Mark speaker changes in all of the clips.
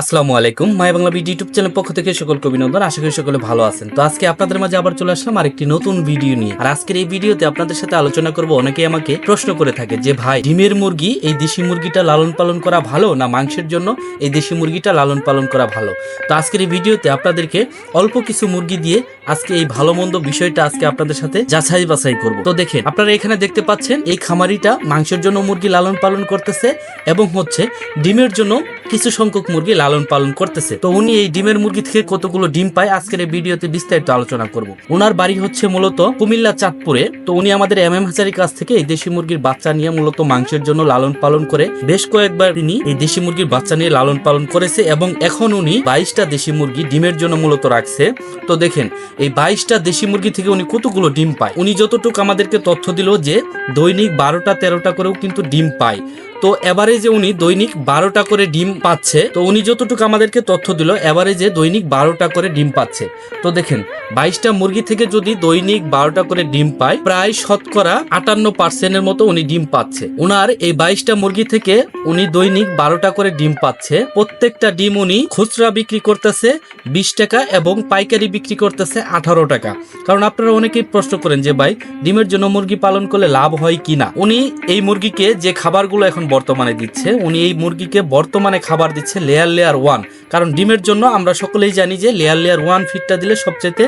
Speaker 1: আসসালামু আলাইকুম, my Bangla BD YouTube channel পক্ষ থেকে সকল অভিনন্দন, আশা করি সকলে ভালো আছেন। তো আজকে আপনাদের মাঝে আবার চলে আসলাম আরেকটি নতুন ভিডিও নিয়ে। আর আজকের এই ভিডিওতে আপনাদের সাথে আলোচনা করব অনেকে আমাকে প্রশ্ন করে থাকে যে, ভাই, ডিমের মুরগি, এই দেশি মুরগিটা লালন পালন করা ভালো না মাংসের জন্য এই দেশি মুরগিটা লালন পালন করা ভালো? তো আজকের এই ভিডিওতে আপনাদেরকে অল্প কিছু মুরগি দিয়ে আজকে এই ভালো মন্দ বিষয়টা আজকে আপনাদের সাথে যাচাই বাছাই করব। তো দেখেন, আপনারা এখানে দেখতে পাচ্ছেন, এই খামারিটা মাংসের জন্য মুরগি লালন পালন করতেছে এবং হচ্ছে ডিমের জন্য কিছু সংখ্যক মুরগি লালন পালন করতেছে। তো উনি এই ডিমের মুরগি থেকে কতগুলো ডিম পায় আজকের এই ভিডিওতে বিস্তারিত আলোচনা করব। ওনার বাড়ি হচ্ছে মূলত কুমিল্লা চাঁদপুরে। তো উনি আমাদের এম এম হাজারির কাছ থেকে এই দেশি মুরগির বাচ্চা নিয়ে মূলত মাংসের জন্য লালন পালন করে। বেশ কয়েকবার তিনি এই দেশি মুরগির বাচ্চা নিয়ে লালন পালন করেছে এবং এখন উনি বাইশটা দেশি মুরগি ডিমের জন্য মূলত রাখছে। তো দেখেন এই বাইশটা দেশি মুরগি থেকে উনি কতগুলো ডিম পায়? উনি যতটুকু আমাদেরকে তথ্য দিল যে দৈনিক বারোটা তেরোটা করেও কিন্তু ডিম পায়। তো এভারেজে উনি দৈনিক বারোটা করে ডিম পাচ্ছে। তো উনি যতটুকু আমাদেরকে তথ্য দিল এভারেজে দৈনিক বারোটা করে ডিম পাচ্ছে। তো দেখেন, বাইশটা মুরগি থেকে যদি দৈনিক বারোটা করে ডিম পায়, প্রায় শতকরা আটান্ন পার্সেন্টের মতো উনি ডিম পাচ্ছে। উনার এই বাইশটা মুরগি থেকে উনি দৈনিক বারোটা করে ডিম পাচ্ছে। প্রত্যেকটা ডিম উনি খুচরা বিক্রি করতেছে বিশ টাকা এবং পাইকারি বিক্রি করতেছে আঠারো টাকা। কারণ আপনারা অনেকেই প্রশ্ন করেন যে, ভাই, ডিমের জন্য মুরগি পালন করলে লাভ হয় কিনা উনি এই মুরগিকে যে খাবারগুলো এখন বর্তমানে দিচ্ছে। উনি এই মুরগিকে বর্তমানে খাবার দিচ্ছে লেয়ার লেয়ার ওয়ান। কারণ ডিমের জন্য আমরা সকলেই জানি যে লেয়ার লেয়ার ওয়ান ফিটটা দিলে সবচেয়ে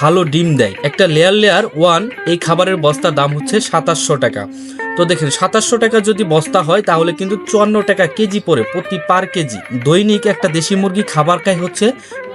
Speaker 1: ভালো ডিম দেয়। একটা লেয়ার লেয়ার ওয়ান এই খাবারের বস্তার দাম হচ্ছে সাতাশশো টাকা। তো দেখেন, সাতাশশো টাকা যদি বস্তা হয়, তাহলে কিন্তু চুয়ান্ন টাকা কেজি পড়ে প্রতি পার কেজি। দৈনিক একটা দেশি মুরগি খাবার খায় হচ্ছে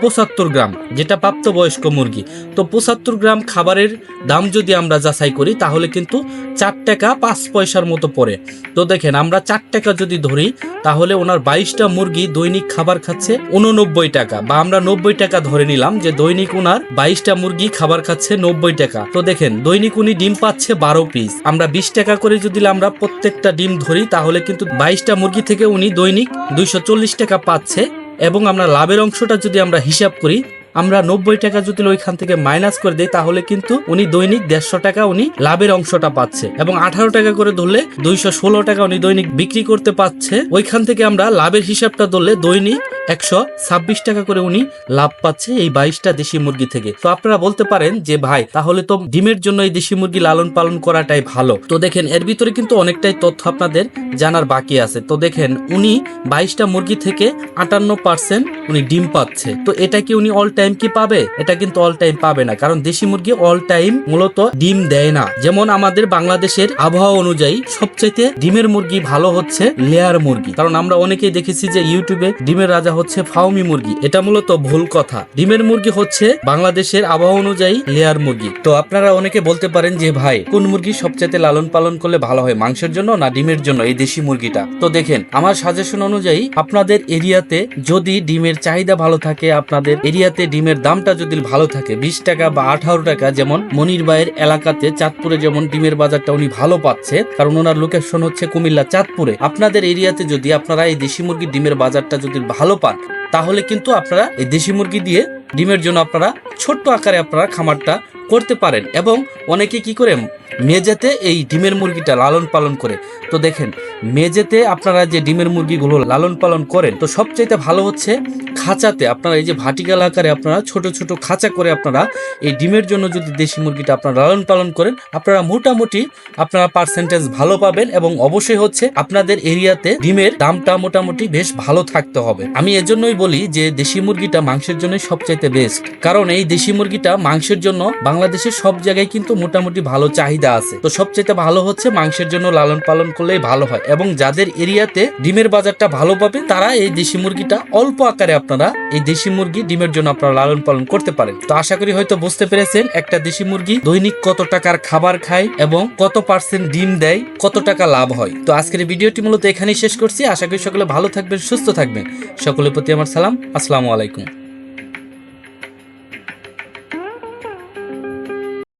Speaker 1: পঁচাত্তর গ্রাম, যেটা প্রাপ্তবয়স্ক মুরগি। তো পঁচাত্তর গ্রাম খাবারের দাম যদি আমরা যাচাই করি, তাহলে কিন্তু চার টাকা পাঁচ পয়সার মতো পড়ে। তো দেখেন, আমরা চার টাকা যদি ধরি, তাহলে ওনার বাইশটা মুরগি দৈনিক খাবার খাচ্ছে উননব্বই টাকা বা আমরা নব্বই টাকা ধরে নিলাম যে দৈনিক ওনার বাইশটা মুরগি খাবার খাচ্ছে নব্বই টাকা। তো দেখেন, দৈনিক উনি ডিম পাচ্ছে বারো পিস। আমরা বিশ টাকা করে যদি আমরা প্রত্যেকটা ডিম ধরি, তাহলে কিন্তু বাইশটা মুরগি থেকে উনি দৈনিক দুইশো চল্লিশ টাকা পাচ্ছে এবং আমরা লাভের অংশটা যদি আমরা হিসাব করি আমরা নব্বই টাকা যদি ওইখান থেকে মাইনাস করে দিই, তাহলে কিন্তু উনি দৈনিক দেড়শো টাকা উনি লাভের অংশটা পাচ্ছে এবং আঠারো টাকা করে ধরলে দুইশো ষোলো টাকা উনি দৈনিক বিক্রি করতে পারছে ওইখান থেকে আমরা লাভের হিসাবটা ধরলে দৈনিক একশো ছাব্বিশ টাকা করে উনি লাভ পাচ্ছে এই বাইশটা দেশি মুরগি থেকে। তো আপনারা বলতে পারেন যে, ভাই, তাহলে তো ডিমের জন্য এই দেশি মুরগি লালন পালন করাটাই ভালো। তো দেখেন, এর ভিতরে কিন্তু অনেকটাই তথ্য আপনাদের জানার বাকি আছে। তো দেখেন, উনি বাইশটা মুরগি থেকে আটান্ন পার্সেন্ট উনি ডিম পাচ্ছে। তো এটা কি উনি অল টাইম কি পাবে? এটা কিন্তু অল টাইম পাবে না। কারণ দেশি মুরগি অল টাইম মূলত ডিম দেয় না। যেমন আমাদের বাংলাদেশের আবহাওয়া অনুযায়ী সবচাইতে ডিমের মুরগি ভালো হচ্ছে লেয়ার মুরগি। কারণ আমরা অনেকেই দেখেছি যে ইউটিউবে ডিমের রাজা হচ্ছে ফাউমি মুরগি। এটা মূলত ভুল কথা। ডিমের মুরগি হচ্ছে বাংলাদেশের আবহাওয়া অনুযায়ী লেয়ার মুরগি। তো আপনারা অনেকে বলতে পারেন যে, ভাই, কোন মুরগি সবচাইতে লালন পালন করলে ভালো হয়, মাংসের জন্য না ডিমের জন্য? এই দেশি মুরগিটা। তো দেখেন, আমার সাজেশন অনুযায়ী আপনাদের এরিয়াতে যদি ডিমের চাহিদা ভালো থাকে, আপনাদের এরিয়াতে ডিমের দামটা যদি ভালো থাকে, বিশ টাকা বা আঠারো টাকা, যেমন মনির ভাইয়ের এলাকাতে চাঁদপুরে যেমন ডিমের বাজারটা উনি ভালো পাচ্ছে, কারণ ওনার লোকেশন হচ্ছে কুমিল্লা চাঁদপুরে। আপনাদের এরিয়াতে যদি আপনারা এই দেশি মুরগির ডিমের বাজারটা যদি ভালো পান, তাহলে কিন্তু আপনারা এই দেশি মুরগি দিয়ে ডিমের জন্য আপনারা ছোট্ট আকারে আপনারা খামারটা করতে পারেন এবং অনেকে কি করে মেজেতে এই ডিমের মুরগিটা লালন পালন করে। তো দেখেন মেজেতে আপনারা যে ডিমের মুরগিগুলো লালন পালন করেন, তো সবচাইতে ভালো হচ্ছে খাঁচাতে আপনারা, এই যে ভাটিকাল আকারে আপনারা ছোট ছোট খাঁচা করে আপনারা এই ডিমের জন্য যদি দেশি মুরগিটা আপনারা লালন পালন করেন, আপনারা মোটামুটি আপনারা পার্সেন্টেজ ভালো পাবেন এবং অবশ্যই হচ্ছে আপনাদের এরিয়াতে ডিমের দামটা মোটামুটি বেশ ভালো থাকতে হবে। আমি এজন্যই বলি যে দেশি মুরগিটা মাংসের জন্য সবচাইতে বেস্ট কারণ এই দেশি মুরগিটা মাংসের জন্য বাংলাদেশের সব জায়গায় কিন্তু মোটামুটি ভালো চাহিদা আছে। তো সবচাইতে ভালো হচ্ছে মাংসের জন্য লালন পালন করলেই ভালো হয় এবং যাদের এরিয়াতে ডিমের বাজারটা ভালো পাবে, তারা এই দেশি মুরগিটা অল্প আকারে আপনারা এই দেশি মুরগি ডিমের জন্য আপনারা লালন পালন করতে পারেন। তো আশা করি হয়তো বুঝতে পেরেছেন একটা দেশি মুরগি দৈনিক কত টাকার খাবার খায় এবং কত পার্সেন্ট ডিম দেয়, কত টাকা লাভ হয়। তো আজকের ভিডিওটি মূলত এখানেই শেষ করছি। আশা করি সকলে ভালো থাকবেন, সুস্থ থাকবেন। সকলের প্রতি আমার সালাম। আসসালামু আলাইকুম।